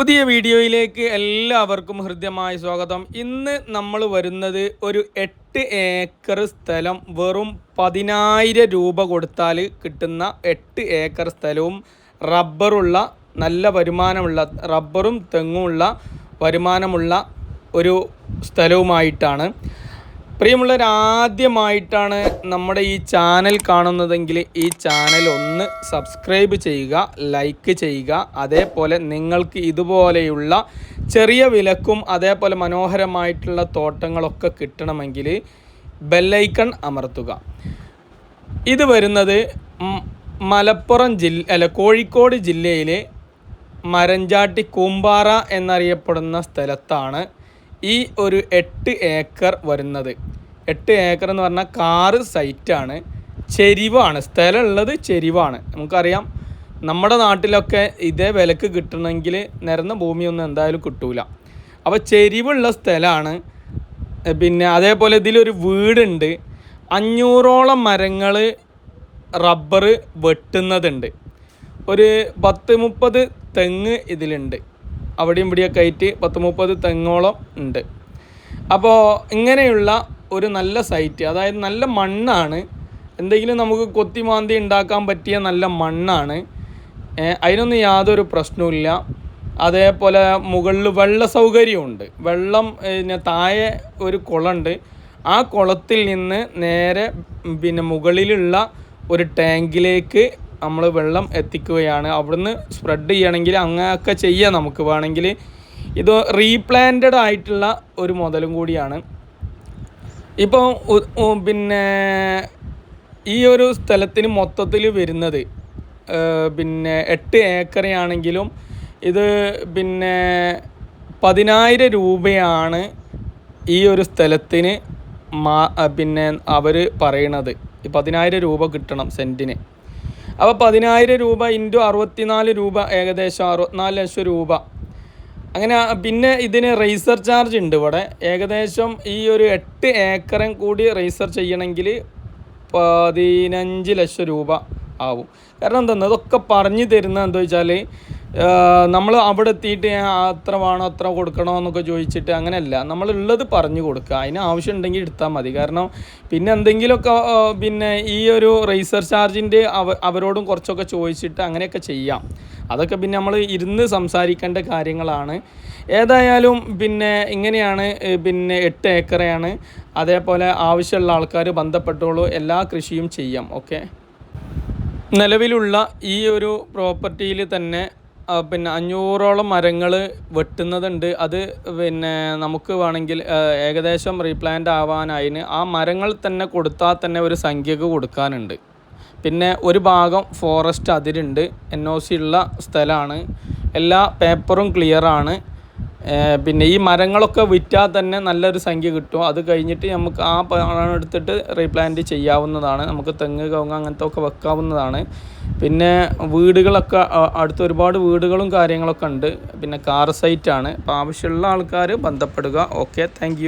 പുതിയ വീഡിയോയിലേക്ക് എല്ലാവർക്കും ഹൃദ്യമായ സ്വാഗതം. ഇന്ന് നമ്മൾ വരുന്നത് ഒരു എട്ട് ഏക്കർ സ്ഥലം വെറും പതിനായിരം രൂപ കൊടുത്താൽ കിട്ടുന്ന എട്ട് ഏക്കർ സ്ഥലവും റബ്ബറുള്ള നല്ല വരുമാനമുള്ള റബ്ബറും തെങ്ങുമുള്ള വരുമാനമുള്ള ഒരു സ്ഥലവുമായിട്ടാണ്. പ്രിയമുള്ളവർ ആദ്യമായിട്ടാണ് നമ്മുടെ ഈ ചാനൽ കാണുന്നതെങ്കിൽ ഈ ചാനൽ ഒന്ന് സബ്സ്ക്രൈബ് ചെയ്യുക ലൈക്ക് ചെയ്യുക. അതേപോലെ നിങ്ങൾക്ക് ഇതുപോലെയുള്ള ചെറിയ വിലക്കും അതേപോലെ മനോഹരമായിട്ടുള്ള തോട്ടങ്ങളൊക്കെ കിട്ടണമെങ്കിൽ ബെല്ലൈക്കൺ അമർത്തുക. ഇത് വരുന്നത് മലപ്പുറം ജില്ല അല്ല കോഴിക്കോട് ജില്ലയിലെ മരഞ്ചാട്ടി കൂമ്പാറ എന്നറിയപ്പെടുന്ന സ്ഥലത്താണ് ഈ ഒരു എട്ട് ഏക്കർ വരുന്നത്. എട്ട് ഏക്കർ എന്ന് പറഞ്ഞാൽ കാറ് സൈറ്റാണ്. ചെരിവാണ്. സ്ഥലമുള്ളത് ചെരിവാണ്. നമുക്കറിയാം നമ്മുടെ നാട്ടിലൊക്കെ ഇതേ വിലക്ക് കിട്ടണമെങ്കിൽ നിരന്ന ഭൂമിയൊന്നും എന്തായാലും കിട്ടൂല. അപ്പോൾ ചെരിവുള്ള സ്ഥലമാണ്. പിന്നെ അതേപോലെ ഇതിലൊരു വീടുണ്ട്. അഞ്ഞൂറോളം മരങ്ങൾ റബ്ബർ വെട്ടുന്നതുണ്ട്. ഒരു പത്ത് മുപ്പത് തെങ്ങ് ഇതിലുണ്ട്. അവിടെയും ഇവിടെയൊക്കെ ആയിട്ട് പത്ത് മുപ്പത് തെങ്ങോളം ഉണ്ട്. അപ്പോൾ ഇങ്ങനെയുള്ള ഒരു നല്ല സൈറ്റ് അതായത് നല്ല മണ്ണാണ്. എന്തെങ്കിലും നമുക്ക് കൊത്തിമാന്തി ഉണ്ടാക്കാൻ പറ്റിയ നല്ല മണ്ണാണ്. അതിനൊന്നും യാതൊരു പ്രശ്നവുമില്ല. അതേപോലെ മുകളിൽ വെള്ള സൗകര്യമുണ്ട്. വെള്ളം പിന്നെ താഴെ ഒരു കുളമുണ്ട്. ആ കുളത്തിൽ നിന്ന് നേരെ പിന്നെ മുകളിലുള്ള ഒരു ടാങ്കിലേക്ക് നമ്മൾ വെള്ളം എത്തിക്കുകയാണ്. അവിടുന്ന് സ്പ്രെഡ് ചെയ്യണമെങ്കിൽ അങ്ങനെയൊക്കെ ചെയ്യാം നമുക്ക് വേണമെങ്കിൽ. ഇത് റീപ്ലാന്റഡ് ആയിട്ടുള്ള ഒരു മുതലും കൂടിയാണ്. ഇപ്പോൾ പിന്നെ ഈ ഒരു സ്ഥലത്തിന് മൊത്തത്തിൽ വരുന്നത് പിന്നെ എട്ട് ഏക്കറയാണെങ്കിലും ഇത് പിന്നെ പതിനായിരം രൂപയാണ് ഈ ഒരു സ്ഥലത്തിന് മാ പിന്നെ അവർ പറയണത്. പതിനായിരം രൂപ കിട്ടണം സെന്റിന് അപ്പോൾ പതിനായിരം രൂപ ഇന്റു അറുപത്തിനാല് രൂപ ഏകദേശം അറുപത്തിനാല് ലക്ഷം രൂപ അങ്ങനെ പിന്നെ ഇതിന് റേസർ ചാർജ് ഉണ്ട് ഇവിടെ. ഏകദേശം ഈ ഒരു എട്ട് ഏക്കറും കൂടി റേസർ ചെയ്യണമെങ്കിൽ പതിനഞ്ച് ലക്ഷം രൂപ ആവും. കാരണം എന്താണ് ഇതൊക്കെ പറഞ്ഞു തരുന്നത് എന്താ വെച്ചാൽ നമ്മൾ അവിടെ എത്തിയിട്ട് അത്ര വേണോ അത്ര കൊടുക്കണോ എന്നൊക്കെ ചോദിച്ചിട്ട് അങ്ങനെയല്ല. നമ്മളുള്ളത് പറഞ്ഞു കൊടുക്കുക. അതിന് ആവശ്യം ഉണ്ടെങ്കിൽ എടുത്താൽ മതി. കാരണം പിന്നെ എന്തെങ്കിലുമൊക്കെ പിന്നെ ഈ ഒരു റേസർ ചാർജിന്റെ അവ അവരോടും കുറച്ചൊക്കെ ചോദിച്ചിട്ട് അങ്ങനെയൊക്കെ ചെയ്യാം. അതൊക്കെ പിന്നെ നമ്മൾ ഇരുന്ന് സംസാരിക്കേണ്ട കാര്യങ്ങളാണ്. ഏതായാലും പിന്നെ ഇങ്ങനെയാണ് പിന്നെ എട്ട് ഏക്കറയാണ്. അതേപോലെ ആവശ്യമുള്ള ആൾക്കാർ ബന്ധപ്പെട്ടോളൂ. എല്ലാ കൃഷിയും ചെയ്യാം. ഓക്കെ? നിലവിലുള്ള ഈ ഒരു പ്രോപ്പർട്ടിയിൽ തന്നെ പിന്നെ അഞ്ഞൂറോളം മരങ്ങൾ വെട്ടുന്നതുണ്ട്. അത് പിന്നെ നമുക്ക് വേണമെങ്കിൽ ഏകദേശം റീപ്ലാന്റ് ആവാനായിന് ആ മരങ്ങൾ തന്നെ കൊടുത്താൽ തന്നെ ഒരു സംഖ്യക്ക് കൊടുക്കാനുണ്ട്. പിന്നെ ഒരു ഭാഗം ഫോറസ്റ്റ് അതിരുണ്ട്. എൻ ഒ സി ഉള്ള സ്ഥലമാണ്. എല്ലാ പേപ്പറും ക്ലിയറാണ് പിന്നെ ഈ മരങ്ങളൊക്കെ വിറ്റാൽ തന്നെ നല്ലൊരു സംഖ്യ കിട്ടും. അത് കഴിഞ്ഞിട്ട് നമുക്ക് ആ പണം എടുത്തിട്ട് റീപ്ലാന്റ് ചെയ്യാവുന്നതാണ്. നമുക്ക് തെങ്ങ് കവുങ്ങ് അങ്ങനത്തെ ഒക്കെ വെക്കാവുന്നതാണ്. പിന്നെ വീടുകളൊക്കെ അടുത്ത് ഒരുപാട് വീടുകളും കാര്യങ്ങളൊക്കെ ഉണ്ട്. പിന്നെ കാർ സൈറ്റാണ് അപ്പോൾ ആവശ്യമുള്ള ആൾക്കാർ ബന്ധപ്പെടുക. Okay thank